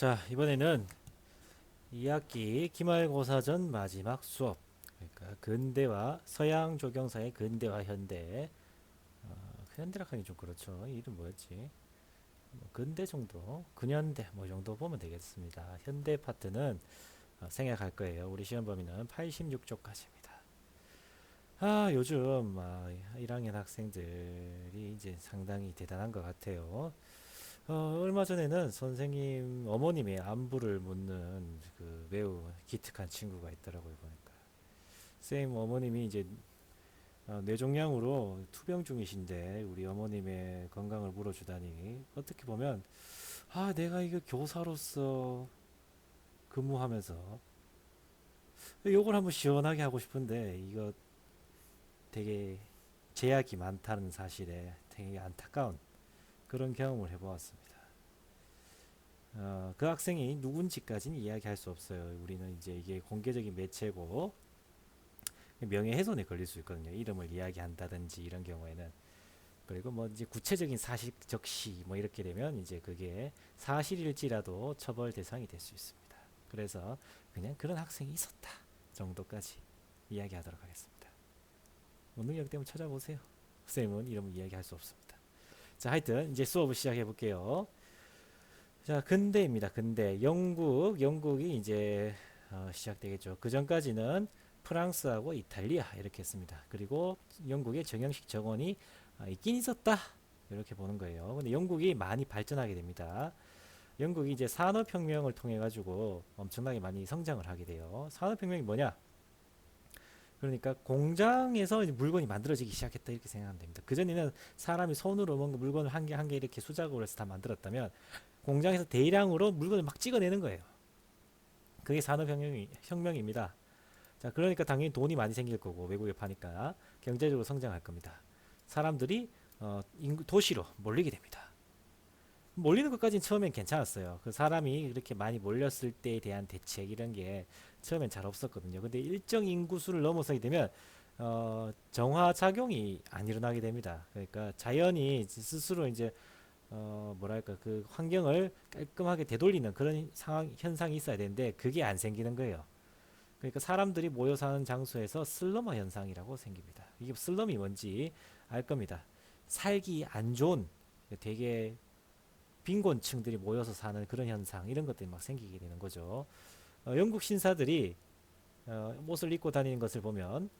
자, 이번에는 2학기 기말고사 전 마지막 수업. 그러니까 근대와 서양 조경사의 근대와 현대. 어, 현대라 하기 좀 그렇죠. 이름 뭐였지? 뭐 근대 정도, 근현대 뭐 정도 보면 되겠습니다. 현대 파트는 어, 생략할 거예요. 우리 시험 범위는 86쪽까지입니다. 아, 요즘 아, 1학년 학생들이 이제 상당히 대단한 것 같아요. 어, 얼마 전에는 선생님 어머님의 안부를 묻는 그 매우 기특한 친구가 있더라고요, 보니까. 쌤 어머님이 이제 어, 뇌종양으로 투병 중이신데 우리 어머님의 건강을 물어주다니 어떻게 보면 아, 내가 이거 교사로서 근무하면서 요걸 한번 시원하게 하고 싶은데 이거 되게 제약이 많다는 사실에 되게 안타까운 그런 경험을 해보았습니다. 어, 그 학생이 누군지까지는 이야기할 수 없어요. 우리는 이제 이게 공개적인 매체고 명예훼손에 걸릴 수 있거든요. 이름을 이야기한다든지 이런 경우에는 그리고 뭐 이제 구체적인 사실 적시 뭐 이렇게 되면 이제 그게 사실일지라도 처벌 대상이 될 수 있습니다. 그래서 그냥 그런 학생이 있었다 정도까지 이야기하도록 하겠습니다. 못 능력 때문에 찾아보세요. 쌤은 이름을 이야기할 수 없습니다. 자, 하여튼 이제 수업을 시작해 볼게요. 자, 근대입니다. 근대. 영국, 영국이 이제 어, 시작되겠죠. 그 전까지는 프랑스하고 이탈리아 이렇게 했습니다. 그리고 영국의 정형식 정원이 아, 있긴 있었다. 이렇게 보는 거예요. 근데 영국이 많이 발전하게 됩니다. 영국이 이제 산업혁명을 통해 가지고 엄청나게 많이 성장을 하게 돼요. 산업혁명이 뭐냐? 그러니까 공장에서 물건이 만들어지기 시작했다 이렇게 생각하면 됩니다. 그전에는 사람이 손으로 뭔가 물건을 한 개 한 개 이렇게 수작업을 해서 다 만들었다면 공장에서 대량으로 물건을 막 찍어내는 거예요. 그게 산업혁명이 혁명입니다. 자, 그러니까 당연히 돈이 많이 생길 거고 외국에 파니까 경제적으로 성장할 겁니다. 사람들이 어, 인구, 도시로 몰리게 됩니다. 몰리는 것까지는 처음엔 괜찮았어요. 그 사람이 이렇게 많이 몰렸을 때에 대한 대책 이런 게 처음엔 잘 없었거든요. 근데 일정 인구수를 넘어서게 되면 어, 정화 작용이 안 일어나게 됩니다. 그러니까 자연이 스스로 이제 어, 뭐랄까 그 환경을 깔끔하게 되돌리는 그런 상황 현상이 있어야 되는데 그게 안 생기는 거예요. 그러니까 사람들이 모여 사는 장소에서 슬럼화 현상이라고 생깁니다. 이게 슬럼이 뭔지 알 겁니다. 살기 안 좋은 되게 빈곤층들이 모여서 사는 그런 현상 이런 것들이 막 생기게 되는 거죠. 어, 영국 신사들이 어, 옷을 입고 다니는 것을 보면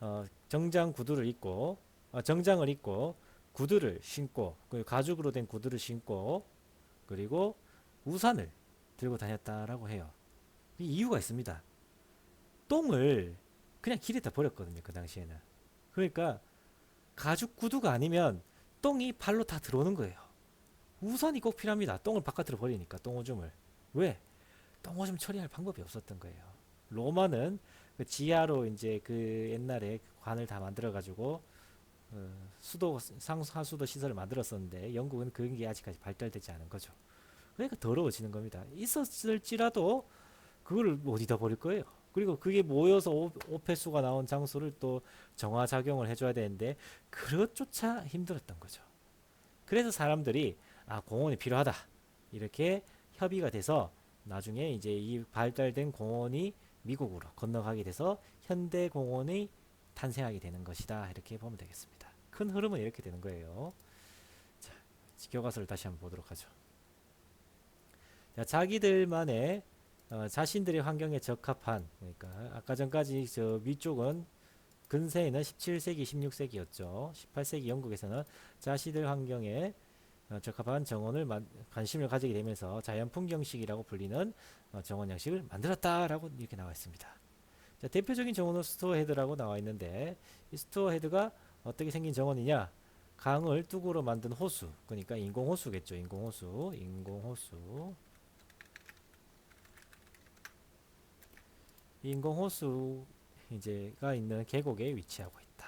어, 정장 구두를 입고 어, 정장을 입고 구두를 신고 그 가죽으로 된 구두를 신고 그리고 우산을 들고 다녔다라고 해요. 이 이유가 있습니다. 똥을 그냥 길에다 버렸거든요. 그 당시에는. 그러니까 가죽 구두가 아니면 똥이 발로 다 들어오는 거예요. 우산이 꼭 필요합니다. 똥을 바깥으로 버리니까 똥오줌을. 왜? 똥오줌 처리할 방법이 없었던 거예요. 로마는 그 지하로 이제 그 옛날에 관을 다 만들어 가지고 어, 수도 상하수도 시설을 만들었었는데 영국은 그런 게 아직까지 발달되지 않은 거죠. 그러니까 더러워지는 겁니다. 있었을지라도 그거를 어디다 버릴 거예요. 그리고 그게 모여서 오, 오폐수가 나온 장소를 또 정화 작용을 해줘야 되는데 그것조차 힘들었던 거죠. 그래서 사람들이 아 공원이 필요하다 이렇게 협의가 돼서 나중에 이제 이 발달된 공원이 미국으로 건너가게 돼서 현대 공원이 탄생하게 되는 것이다 이렇게 보면 되겠습니다. 큰 흐름은 이렇게 되는 거예요. 자, 교과서를 다시 한번 보도록 하죠. 자, 자기들만의 어, 자신들의 환경에 적합한 그러니까 아까 전까지 저 위쪽은 근세에는 17세기, 16세기였죠. 18세기 영국에서는 자신들 환경에 어, 적합한 정원을 만, 관심을 가지게 되면서 자연 풍경식이라고 불리는 어, 정원 양식을 만들었다라고 이렇게 나와 있습니다. 자, 대표적인 정원은 스토어 헤드라고 나와 있는데 이 스토어 헤드가 어떻게 생긴 정원이냐? 강을 뚝으로 만든 호수, 그러니까 인공 호수겠죠. 인공 호수, 인공 호수. 인공 호수 이제가 있는 계곡에 위치하고 있다.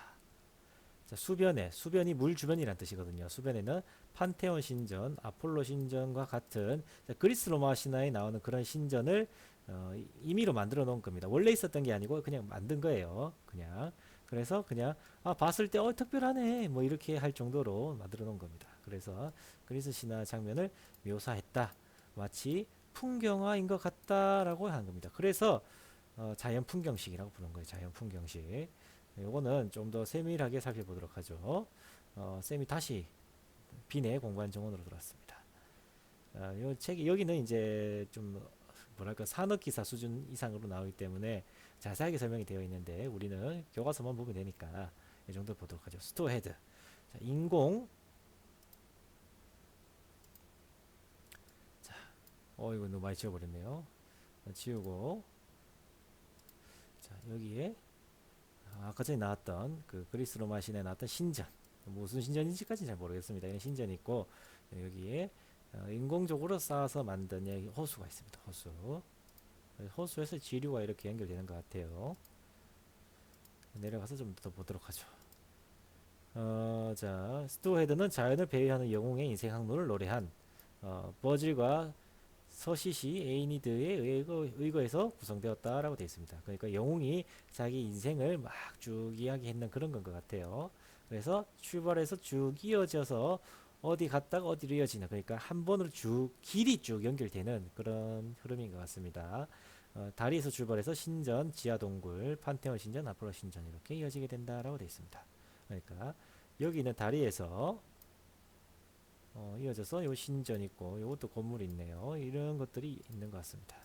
자, 수변에 수변이 물 주변이란 뜻이거든요. 수변에는 판테온 신전, 아폴로 신전과 같은 자, 그리스 로마 신화에 나오는 그런 신전을 어, 임의로 만들어 놓은 겁니다. 원래 있었던 게 아니고 그냥 만든 거예요. 그냥 그래서 그냥 아 봤을 때 어 특별하네 뭐 이렇게 할 정도로 만들어 놓은 겁니다. 그래서 그리스 신화 장면을 묘사했다. 마치 풍경화인 것 같다라고 하는 겁니다. 그래서 어, 자연 풍경식이라고 부르는 거예요. 자연 풍경식. 요거는 좀 더 세밀하게 살펴보도록 하죠. 어, 쌤이 다시 비내 공부한 정원으로 돌아왔습니다. 아, 요 책이 여기는 이제 좀 뭐랄까 산업 기사 수준 이상으로 나오기 때문에 자세하게 설명이 되어 있는데 우리는 교과서만 보면 되니까 이 정도 보도록 하죠. 스토어 헤드. 자, 인공 자, 어 이거 너무 많이 지워버렸네요. 자, 지우고 자 여기에 아, 아까 전에 나왔던 그 그리스 로마 신에 나왔던 신전 무슨 신전인지까지는 잘 모르겠습니다. 이런 신전이 있고 여기에 어, 인공적으로 쌓아서 만든 호수가 있습니다. 호수. 호수에서 지류가 이렇게 연결되는 것 같아요. 내려가서 좀 더 보도록 하죠. 어, 자, 스토헤드는 자연을 배회하는 영웅의 인생 항로를 노래한 어, 버질과 서시시 에이니드의 의거, 의거에서 구성되었다라고 되어 있습니다. 그러니까 영웅이 자기 인생을 막 쭉 이야기했는 그런 건 것 같아요. 그래서 출발해서 쭉 이어져서 어디 갔다가 어디로 이어지는 그러니까 한 번으로 쭉 길이 쭉 연결되는 그런 흐름인 것 같습니다. 어, 다리에서 출발해서 신전, 지하 동굴, 판테온 신전, 아폴로 신전 이렇게 이어지게 된다라고 되어 있습니다. 그러니까 여기 있는 다리에서 어, 이어져서 요 신전 있고 요것도 건물 있네요. 이런 것들이 있는 것 같습니다.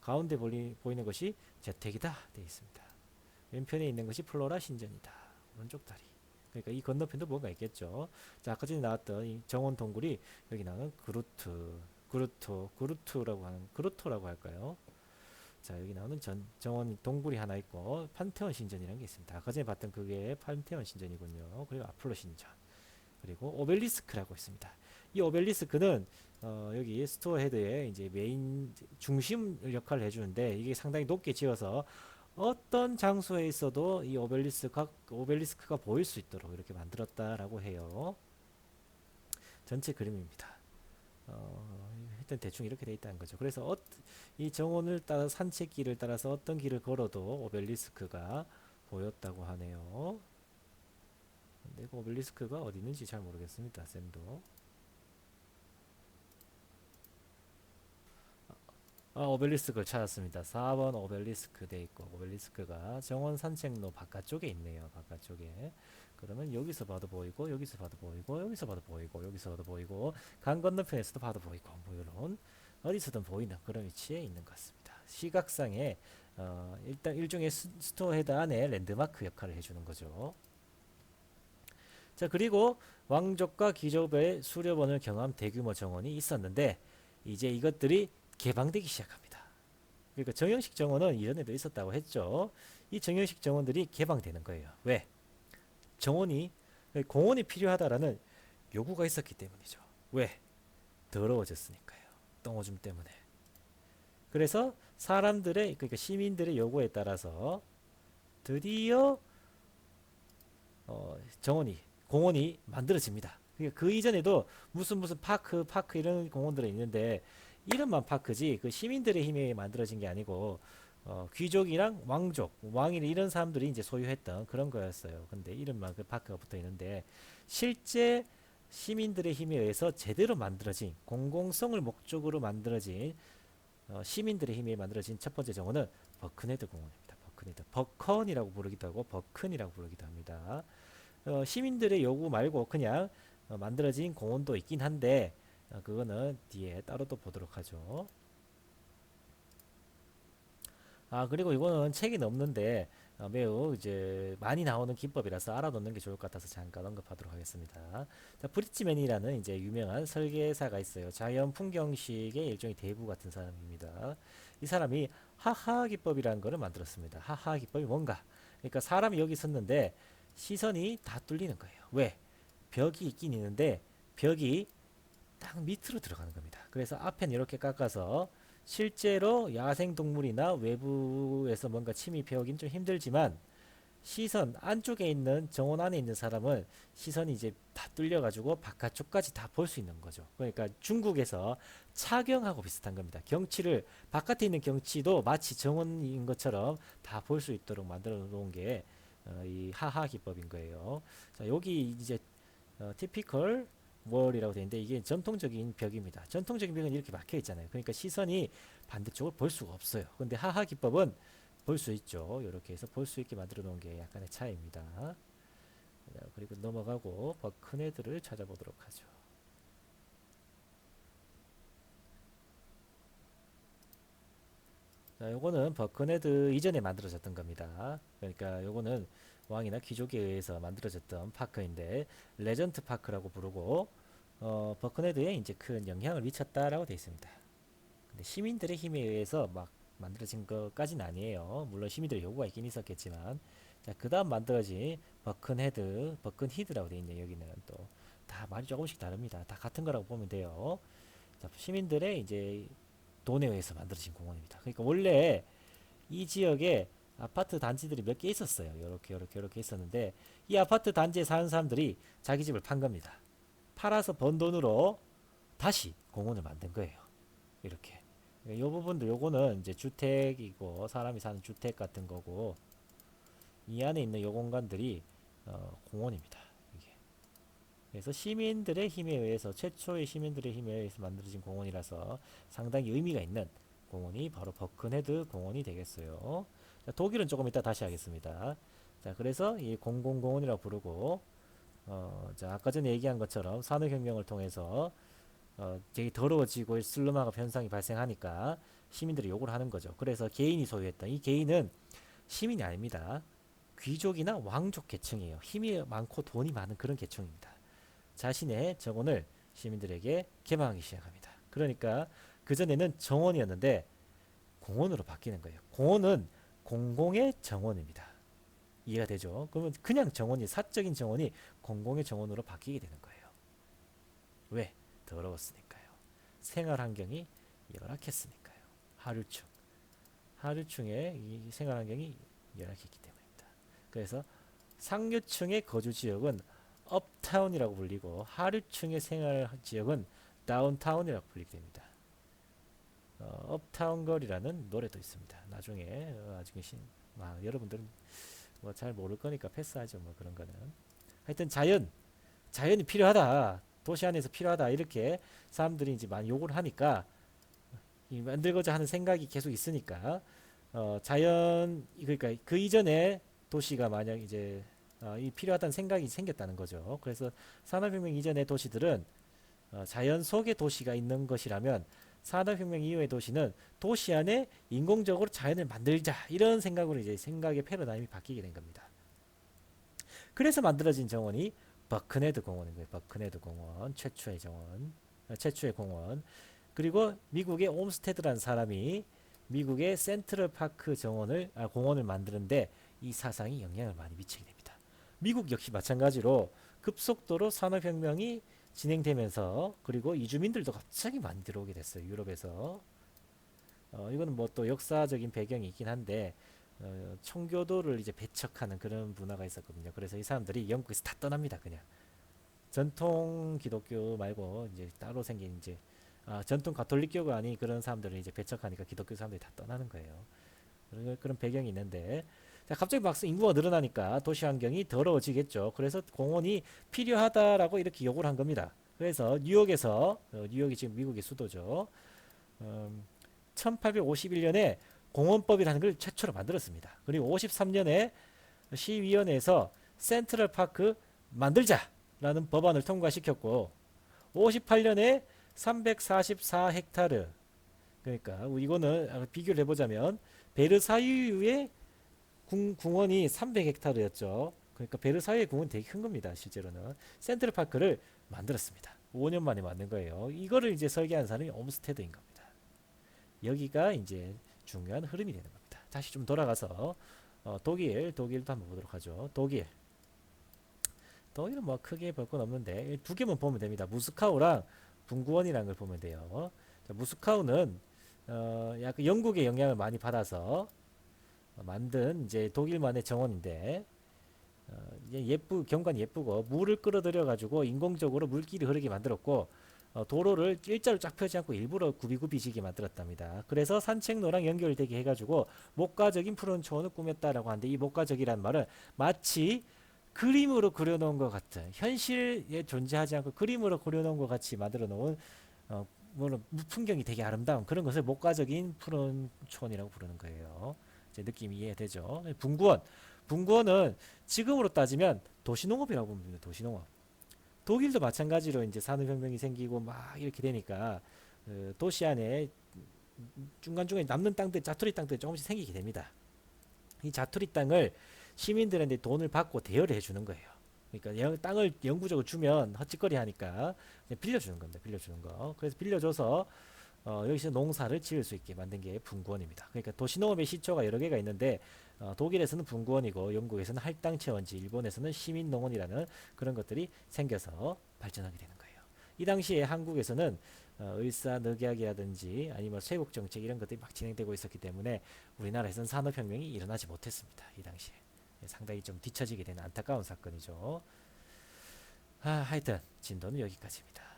가운데 보리, 보이는 것이 재택이다 되어 있습니다. 왼편에 있는 것이 플로라 신전이다. 오른쪽 다리. 그러니까 이 건너편도 뭔가 있겠죠. 자, 아까 전에 나왔던 이 정원 동굴이 여기 나오는 그루트, 그루토, 그루트라고 하는 그루토라고 할까요? 자, 여기 나오는 전, 정원 동굴이 하나 있고 판테온 신전이라는 게 있습니다. 아까 전에 봤던 그게 판테온 신전이군요. 그리고 아폴로 신전. 그리고 오벨리스크라고 있습니다. 이 오벨리스크는 어, 여기 스토어 헤드의 이제 메인 중심 역할을 해주는데 이게 상당히 높게 지어서 어떤 장소에 있어도 이 오벨리스크가, 오벨리스크가 보일 수 있도록 이렇게 만들었다라고 해요. 전체 그림입니다. 어, 일단 대충 이렇게 돼 있다는 거죠. 그래서 어, 이 정원을 따라 산책길을 따라서 어떤 길을 걸어도 오벨리스크가 보였다고 하네요. 근데 그 오벨리스크가 어디 있는지 잘 모르겠습니다. 쌤도. 아, 오벨리스크를 찾았습니다. 4번 오벨리스크 돼 있고 오벨리스크가 정원 산책로 바깥쪽에 있네요. 바깥쪽에. 그러면 여기서 봐도 보이고 여기서 봐도 보이고 여기서 봐도 보이고 여기서 봐도 보이고 강 건너편에서도 봐도 보이고 뭐 이런 어디서든 보이는 그런 위치에 있는 것 같습니다. 시각상에 어, 일단 일종의 스, 스토어 헤드 안에 랜드마크 역할을 해주는 거죠. 자 그리고 왕족과 귀족의 수렵원을 경험한 대규모 정원이 있었는데 이제 이것들이 개방되기 시작합니다. 그러니까 정형식 정원은 이전에도 있었다고 했죠. 이 정형식 정원들이 개방되는 거예요. 왜? 정원이 공원이 필요하다라는 요구가 있었기 때문이죠. 왜? 더러워졌으니까요. 똥오줌 때문에. 그래서 사람들의 그러니까 시민들의 요구에 따라서 드디어 어, 정원이 공원이 만들어집니다. 그러니까 그 이전에도 무슨 무슨 파크 파크 이런 공원들이 있는데 이름만 파크지 그 시민들의 힘에 만들어진 게 아니고 어, 귀족이랑 왕족, 왕이 이런 사람들이 이제 소유했던 그런 거였어요. 근데 이름만 그 파크가 붙어 있는데 실제 시민들의 힘에 의해서 제대로 만들어진 공공성을 목적으로 만들어진 어, 시민들의 힘에 만들어진 첫 번째 정원은 버크네드 공원입니다. 버크네드 버컨이라고 부르기도 하고 버큰이라고 부르기도 합니다. 어, 시민들의 요구 말고 그냥 어, 만들어진 공원도 있긴 한데 어, 그거는 뒤에 따로 또 보도록 하죠. 아 그리고 이거는 책이 없는데 어, 매우 이제 많이 나오는 기법이라서 알아놓는 게 좋을 것 같아서 잠깐 언급하도록 하겠습니다. 자, 브리치맨이라는 이제 유명한 설계사가 있어요. 자연 풍경식의 일종의 대부 같은 사람입니다. 이 사람이 하하 기법이라는 거를 만들었습니다. 하하 기법이 뭔가? 그러니까 사람이 여기 섰는데 시선이 다 뚫리는 거예요. 왜? 벽이 있긴 있는데 벽이 딱 밑으로 들어가는 겁니다. 그래서 앞엔 이렇게 깎아서 실제로 야생 동물이나 외부에서 뭔가 침입해오긴 좀 힘들지만 시선 안쪽에 있는 정원 안에 있는 사람은 시선이 이제 다 뚫려가지고 바깥쪽까지 다 볼 수 있는 거죠. 그러니까 중국에서 차경하고 비슷한 겁니다. 경치를 바깥에 있는 경치도 마치 정원인 것처럼 다 볼 수 있도록 만들어 놓은 게 어, 이 하하 기법인 거예요. 자, 여기 이제 어, 티피컬 월이라고 되어 있는데 이게 전통적인 벽입니다. 전통적인 벽은 이렇게 막혀 있잖아요. 그러니까 시선이 반대쪽을 볼 수가 없어요. 근데 하하 기법은 볼 수 있죠. 이렇게 해서 볼 수 있게 만들어 놓은 게 약간의 차이입니다. 자, 그리고 넘어가고 버크네드를 찾아보도록 하죠. 자, 요거는 버크네드 이전에 만들어졌던 겁니다. 그러니까 요거는 왕이나 귀족에 의해서 만들어졌던 파크인데 레전트 파크라고 부르고 어, 버크네드에 이제 큰 영향을 미쳤다라고 되어 있습니다. 근데 시민들의 힘에 의해서 막 만들어진 것까지는 아니에요. 물론 시민들의 요구가 있긴 있었겠지만 자, 그 다음 만들어진 버큰헤드, 버큰히드라고 되어 있네요. 여기는 또 다 말이 조금씩 다릅니다. 다 같은 거라고 보면 돼요. 자, 시민들의 이제 돈에 의해서 만들어진 공원입니다. 그러니까 원래 이 지역에 아파트 단지들이 몇 개 있었어요. 요렇게 요렇게 요렇게 있었는데 이 아파트 단지에 사는 사람들이 자기 집을 판 겁니다. 팔아서 번 돈으로 다시 공원을 만든 거예요. 이렇게. 요 부분도 요거는 이제 주택이고 사람이 사는 주택 같은 거고 이 안에 있는 요 공간들이 어, 공원입니다. 이게. 그래서 시민들의 힘에 의해서 최초의 시민들의 힘에 의해서 만들어진 공원이라서 상당히 의미가 있는 공원이 바로 버큰헤드 공원이 되겠어요. 자, 독일은 조금 이따 다시 하겠습니다. 자, 그래서 이 공공공원이라고 부르고 어, 자, 아까 전에 얘기한 것처럼 산업혁명을 통해서 어, 되게 더러워지고 슬럼화가 현상이 발생하니까 시민들이 욕을 하는 거죠. 그래서 개인이 소유했던 이 개인은 시민이 아닙니다. 귀족이나 왕족 계층이에요. 힘이 많고 돈이 많은 그런 계층입니다. 자신의 정원을 시민들에게 개방하기 시작합니다. 그러니까 그전에는 정원이었는데 공원으로 바뀌는 거예요. 공원은 공공의 정원입니다. 이해가 되죠? 그러면 그냥 정원이 사적인 정원이 공공의 정원으로 바뀌게 되는 거예요. 왜? 더러웠으니까요. 생활 환경이 열악했으니까요. 하류층. 하류층의 이 생활 환경이 열악했기 때문입니다. 그래서 상류층의 거주 지역은 업타운이라고 불리고 하류층의 생활 지역은 다운타운이라고 불리게 됩니다. 어, 업타운 거리라는 노래도 있습니다. 나중에 어, 나중에 신, 아, 여러분들은 뭐 잘 모를 거니까 패스하죠. 뭐 그런 거는. 하여튼 자연, 자연이 필요하다. 도시 안에서 필요하다. 이렇게 사람들이 이제 많이 욕을 하니까 이 만들고자 하는 생각이 계속 있으니까 어, 자연 그러니까 그 이전에 도시가 만약 이제 어, 이 필요하다는 생각이 생겼다는 거죠. 그래서 산업혁명 이전의 도시들은 어, 자연 속에 도시가 있는 것이라면 산업혁명 이후의 도시는 도시 안에 인공적으로 자연을 만들자 이런 생각으로 이제 생각의 패러다임이 바뀌게 된 겁니다. 그래서 만들어진 정원이 버크네드 공원인 거예요. 버크네드 공원 최초의 정원, 어, 최초의 공원. 그리고 미국의 옴스테드라는 사람이 미국의 센트럴 파크 정원을 아, 공원을 만드는데 이 사상이 영향을 많이 미치게 됩니다. 미국 역시 마찬가지로 급속도로 산업혁명이 진행되면서 그리고 이주민들도 갑자기 많이 들어오게 됐어요. 유럽에서. 어, 이거는 뭐 또 역사적인 배경이 있긴 한데 어, 청교도를 이제 배척하는 그런 문화가 있었거든요. 그래서 이 사람들이 영국에서 다 떠납니다. 그냥 전통 기독교 말고 이제 따로 생긴 이제 아, 전통 가톨릭교가 아닌 그런 사람들을 이제 배척하니까 기독교 사람들이 다 떠나는 거예요. 그런, 그런 배경이 있는데 자, 갑자기 막 인구가 늘어나니까 도시 환경이 더러워지겠죠. 그래서 공원이 필요하다라고 이렇게 요구를 한 겁니다. 그래서 뉴욕에서 어, 뉴욕이 지금 미국의 수도죠. 음, 1851년에 공원법이라는 걸 최초로 만들었습니다. 그리고 53년에 시위원회에서 센트럴 파크 만들자라는 법안을 통과시켰고 58년에 344헥타르 그러니까 이거는 비교를 해보자면 베르사유의 궁, 궁원이 300헥타르였죠. 그러니까 베르사유의 궁은 되게 큰 겁니다. 실제로는 센트럴 파크를 만들었습니다. 5년 만에 만든 거예요. 이거를 이제 설계한 사람이 옴스테드인 겁니다. 여기가 이제 중요한 흐름이 되는 겁니다. 다시 좀 돌아가서 어, 독일, 독일도 한번 보도록 하죠. 독일. 독일은 뭐 크게 볼 건 없는데 두 개만 보면 됩니다. 무스카우랑 분구원이라는 걸 보면 돼요. 자, 무스카우는 어, 약간 영국의 영향을 많이 받아서 만든 이제 독일만의 정원인데 어, 예쁘 경관 예쁘고 물을 끌어들여 가지고 인공적으로 물길이 흐르게 만들었고 어, 도로를 일자로 쫙 펴지 않고 일부러 구비구비지게 만들었답니다. 그래서 산책로랑 연결되게 해가지고 목가적인 푸른 초원을 꾸몄다라고 하는데 이 목가적이란 말은 마치 그림으로 그려놓은 것 같은 현실에 존재하지 않고 그림으로 그려놓은 것 같이 만들어 놓은 어, 물론 풍경이 되게 아름다운 그런 것을 목가적인 푸른 촌이라고 부르는 거예요. 이제 느낌 이해되죠? 분구원, 분구원은 지금으로 따지면 도시농업이라고 됩니다. 도시농업. 독일도 마찬가지로 이제 산업혁명이 생기고 막 이렇게 되니까 어, 도시 안에 중간중간에 남는 땅들, 자투리 땅들이 조금씩 생기게 됩니다. 이 자투리 땅을 시민들한테 돈을 받고 대여를 해주는 거예요. 그러니까 영- 땅을 영구적으로 주면 헛짓거리 하니까 빌려주는 겁니다. 빌려주는 거. 그래서 빌려줘서 어, 여기서 농사를 지을 수 있게 만든 게 분구원입니다. 그러니까 도시농업의 시초가 여러 개가 있는데 어, 독일에서는 분구원이고 영국에서는 할당체원지, 일본에서는 시민농원이라는 그런 것들이 생겨서 발전하게 되는 거예요. 이 당시에 한국에서는 어, 을사늑약이라든지 아니면 쇄국 정책 이런 것들이 막 진행되고 있었기 때문에 우리나라에서는 산업혁명이 일어나지 못했습니다. 이 당시에 예, 상당히 좀 뒤처지게 되는 안타까운 사건이죠. 아, 하여튼 진도는 여기까지입니다.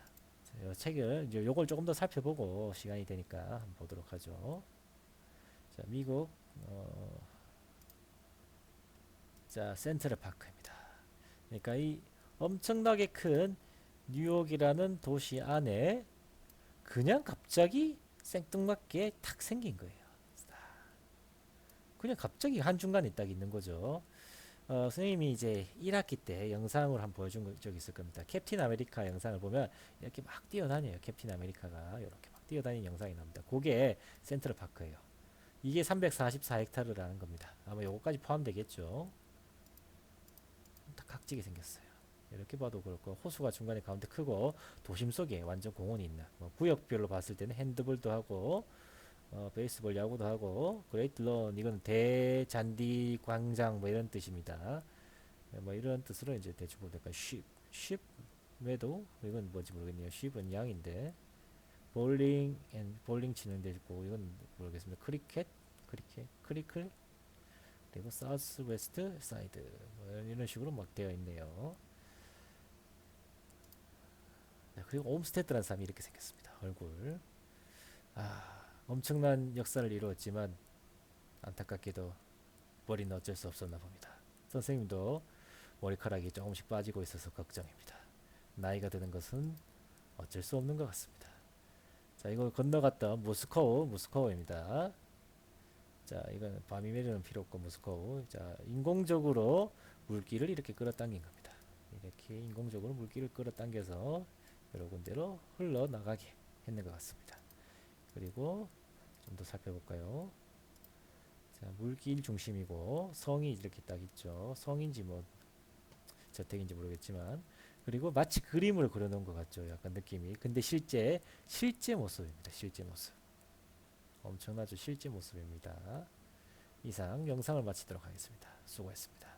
이 책을 이제 요걸 조금 더 살펴보고 시간이 되니까 한번 보도록 하죠. 자, 미국 어, 자 센트럴 파크입니다. 그러니까 이 엄청나게 큰 뉴욕이라는 도시 안에 그냥 갑자기 생뚱맞게 탁 생긴 거예요. 그냥 갑자기 한중간에 딱 있는 거죠. 어, 선생님이 이제 1학기 때 영상으로 한번 보여준 거- 적이 있을 겁니다. 캡틴 아메리카 영상을 보면 이렇게 막 뛰어다녀요. 캡틴 아메리카가 이렇게 막 뛰어다니는 영상이 나옵니다. 그게 센트럴 파크예요. 이게 344헥타르라는 겁니다. 아마 요거까지 포함되겠죠. 딱 각지게 생겼어요. 이렇게 봐도 그렇고 호수가 중간에 가운데 크고 도심 속에 완전 공원이 있는 뭐 구역별로 봤을 때는 핸드볼도 하고 어, 베이스볼 야구도 하고 그레이트 런 이건 대잔디 광장 뭐 이런 뜻입니다. 예, 뭐 이런 뜻으로 이제 대충 보니까 쉽, 쉽 매도 이건 뭔지 모르겠네요. 쉽은 양인데 볼링 앤 볼링 치는 데 있고 이건 모르겠습니다. 크리켓 크리켓 크리클 그리고 사우스 웨스트 사이드 뭐 이런 식으로 막 되어 있네요. 네, 그리고 옴스테드라는 사람이 이렇게 생겼습니다. 얼굴. 아, 엄청난 역사를 이루었지만 안타깝게도 머리는 어쩔 수 없었나 봅니다. 선생님도 머리카락이 조금씩 빠지고 있어서 걱정입니다. 나이가 드는 것은 어쩔 수 없는 것 같습니다. 자, 이거 건너갔던 모스코우, 모스코우입니다. 자, 이건 밤이 내리는 필요 없고 모스코우. 자, 인공적으로 물기를 이렇게 끌어당긴 겁니다. 이렇게 인공적으로 물기를 끌어당겨서 여러 군데로 흘러나가게 했는 것 같습니다. 그리고 좀 더 살펴볼까요? 자, 물길 중심이고 성이 이렇게 딱 있죠. 성인지 뭐 저택인지 모르겠지만 그리고 마치 그림을 그려놓은 것 같죠. 약간 느낌이. 근데 실제 실제 모습입니다. 실제 모습. 엄청나죠. 실제 모습입니다. 이상 영상을 마치도록 하겠습니다. 수고했습니다.